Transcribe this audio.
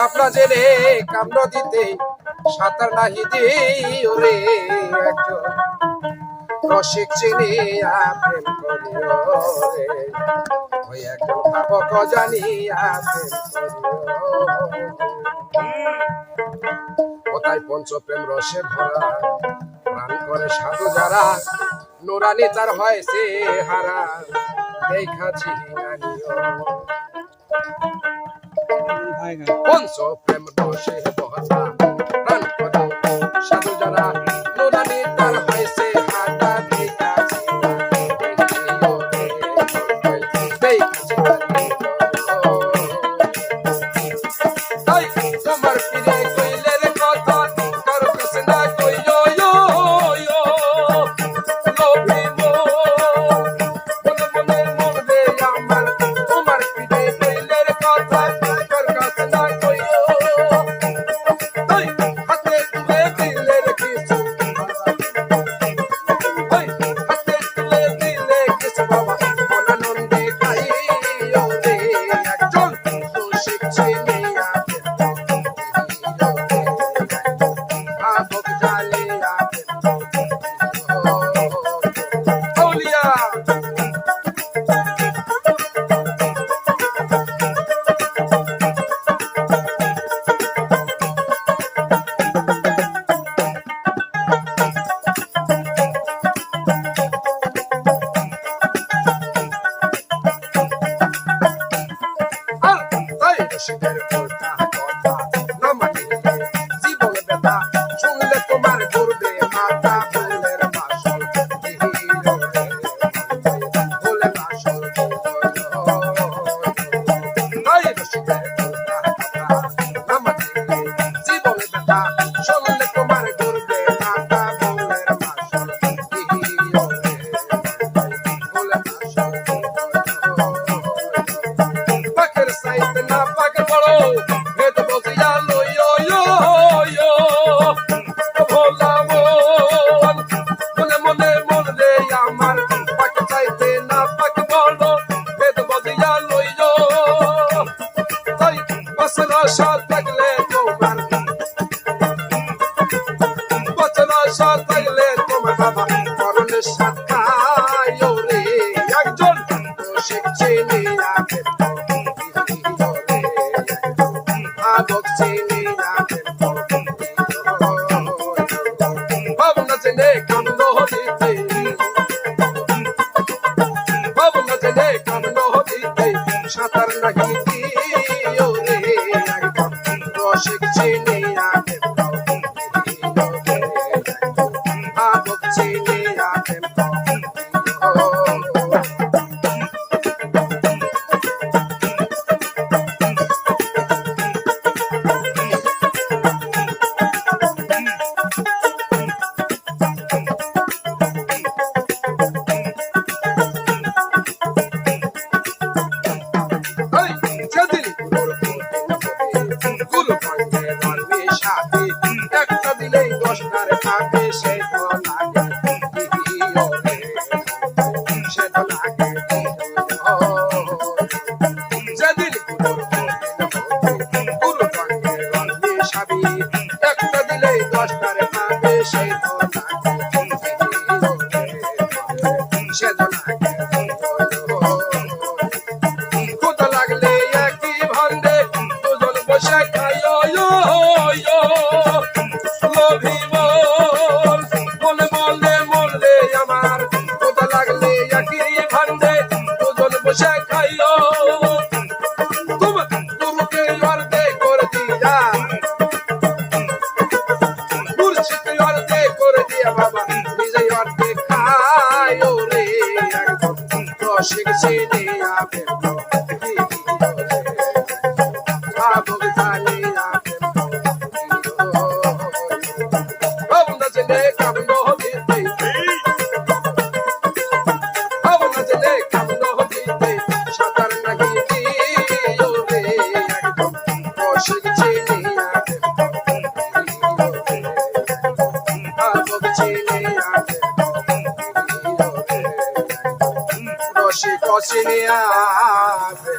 ভাবনা জেনে কামড় দিতে সাঁতার নাহি ওরে একজন। রসিক রে। ওই একজন ভাবক জানিয়া কোথায় পঞ্চপ্রেম রসে ভরা। প্রাণ করে সাধু যারা, নোরানি তার হয় হয়েছে হারা। দেখাছি পঞ্চপ্রেম রসে ভরা প্রাণ করে সাধু যারা নুরানি তার হয়েছে হারা দেখাছি দেখাছি তাই তোমার ফিরে সাথ থাকলে তোমার বসরা সাথ থাকলে তোমার বাবা করণের সাথ খাইও রে একজন শিখছে ভাবক চিনি ভাবনা জেনে কামন হইতে ভাবনা জেনে কামন হইতে সাঁতার নাহি দিয়া মুর্শিদ অর্ধে করে দিয়া বাবা নিজে অর্ধে খাইও রে একদম রসিক চিনি আপে আপে